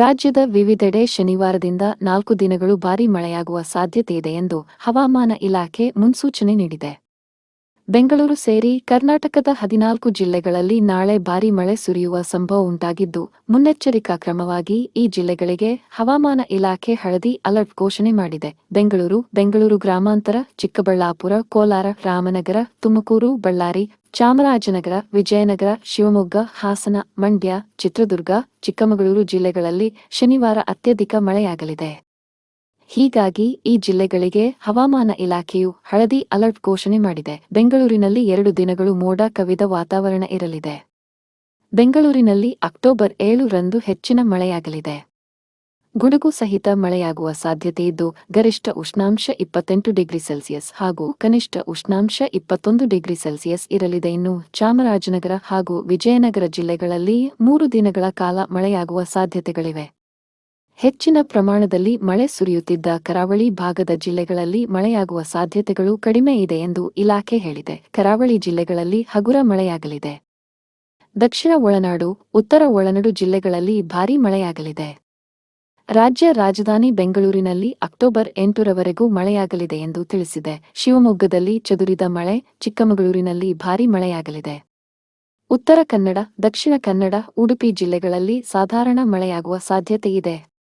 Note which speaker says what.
Speaker 1: ರಾಜ್ಯದ ವಿವಿಧೆಡೆ ಶನಿವಾರದಿಂದ ನಾಲ್ಕು ದಿನಗಳು ಭಾರೀ ಮಳೆಯಾಗುವ ಸಾಧ್ಯತೆ ಇದೆ ಎಂದು ಹವಾಮಾನ ಇಲಾಖೆ ಮುನ್ಸೂಚನೆ ನೀಡಿದೆ. ಬೆಂಗಳೂರು ಸೇರಿ ಕರ್ನಾಟಕದ ಹದಿನಾಲ್ಕು ಜಿಲ್ಲೆಗಳಲ್ಲಿ ನಾಳೆ ಭಾರೀ ಮಳೆ ಸುರಿಯುವ ಸಂಭವ ಉಂಟಾಗಿದ್ದು, ಮುನ್ನೆಚ್ಚರಿಕಾ ಕ್ರಮವಾಗಿ ಈ ಜಿಲ್ಲೆಗಳಿಗೆ ಹವಾಮಾನ ಇಲಾಖೆ ಹಳದಿ ಅಲರ್ಟ್ ಘೋಷಣೆ ಮಾಡಿದೆ. ಬೆಂಗಳೂರು ಬೆಂಗಳೂರು ಗ್ರಾಮಾಂತರ, ಚಿಕ್ಕಬಳ್ಳಾಪುರ, ಕೋಲಾರ, ರಾಮನಗರ, ತುಮಕೂರು, ಬಳ್ಳಾರಿ ಚಾಮರಾಜನಗರ, ವಿಜಯನಗರ, ಶಿವಮೊಗ್ಗ, ಹಾಸನ, ಮಂಡ್ಯ, ಚಿತ್ರದುರ್ಗ, ಚಿಕ್ಕಮಗಳೂರು ಜಿಲ್ಲೆಗಳಲ್ಲಿ ಶನಿವಾರ ಅತ್ಯಧಿಕ ಮಳೆಯಾಗಲಿದೆ. ಹೀಗಾಗಿ ಈ ಜಿಲ್ಲೆಗಳಿಗೆ ಹವಾಮಾನ ಇಲಾಖೆಯು ಹಳದಿ ಅಲರ್ಟ್ ಘೋಷಣೆ ಮಾಡಿದೆ. ಬೆಂಗಳೂರಿನಲ್ಲಿ ಎರಡು ದಿನಗಳು ಮೋಡ ಕವಿದ ವಾತಾವರಣ ಇರಲಿದೆ. ಬೆಂಗಳೂರಿನಲ್ಲಿ ಅಕ್ಟೋಬರ್ ಏಳು ರಂದು ಹೆಚ್ಚಿನ ಮಳೆಯಾಗಲಿದೆ. ಗುಡುಗು ಸಹಿತ ಮಳೆಯಾಗುವ ಸಾಧ್ಯತೆ ಇದ್ದು, ಗರಿಷ್ಠ ಉಷ್ಣಾಂಶ ಇಪ್ಪತ್ತೆಂಟು ಡಿಗ್ರಿ ಸೆಲ್ಸಿಯಸ್ ಹಾಗೂ ಕನಿಷ್ಠ ಉಷ್ಣಾಂಶ ಇಪ್ಪತ್ತೊಂದು ಡಿಗ್ರಿ ಸೆಲ್ಸಿಯಸ್ ಇರಲಿದೆ. ಇನ್ನು ಚಾಮರಾಜನಗರ ಹಾಗೂ ವಿಜಯನಗರ ಜಿಲ್ಲೆಗಳಲ್ಲಿ ಮೂರು ದಿನಗಳ ಕಾಲ ಮಳೆಯಾಗುವ ಸಾಧ್ಯತೆಗಳಿವೆ. ಹೆಚ್ಚಿನ ಪ್ರಮಾಣದಲ್ಲಿ ಮಳೆ ಸುರಿಯುತ್ತಿದ್ದ ಕರಾವಳಿ ಭಾಗದ ಜಿಲ್ಲೆಗಳಲ್ಲಿ ಮಳೆಯಾಗುವ ಸಾಧ್ಯತೆಗಳು ಕಡಿಮೆ ಇದೆ ಎಂದು ಇಲಾಖೆ ಹೇಳಿದೆ. ಕರಾವಳಿ ಜಿಲ್ಲೆಗಳಲ್ಲಿ ಹಗುರ ಮಳೆಯಾಗಲಿದೆ. ದಕ್ಷಿಣ ಒಳನಾಡು, ಉತ್ತರ ಒಳನಾಡು ಜಿಲ್ಲೆಗಳಲ್ಲಿ ಭಾರೀ ಮಳೆಯಾಗಲಿದೆ. ರಾಜ್ಯ ರಾಜಧಾನಿ ಬೆಂಗಳೂರಿನಲ್ಲಿ ಅಕ್ಟೋಬರ್ ಎಂಟರವರೆಗೂ ಮಳೆಯಾಗಲಿದೆ ಎಂದು ತಿಳಿಸಿದೆ. ಶಿವಮೊಗ್ಗದಲ್ಲಿ ಚದುರಿದ ಮಳೆ, ಚಿಕ್ಕಮಗಳೂರಿನಲ್ಲಿ ಭಾರೀ ಮಳೆಯಾಗಲಿದೆ. ಉತ್ತರ ಕನ್ನಡ, ದಕ್ಷಿಣ ಕನ್ನಡ, ಉಡುಪಿ ಜಿಲ್ಲೆಗಳಲ್ಲಿ ಸಾಧಾರಣ ಮಳೆಯಾಗುವ ಸಾಧ್ಯತೆಯಿದೆ.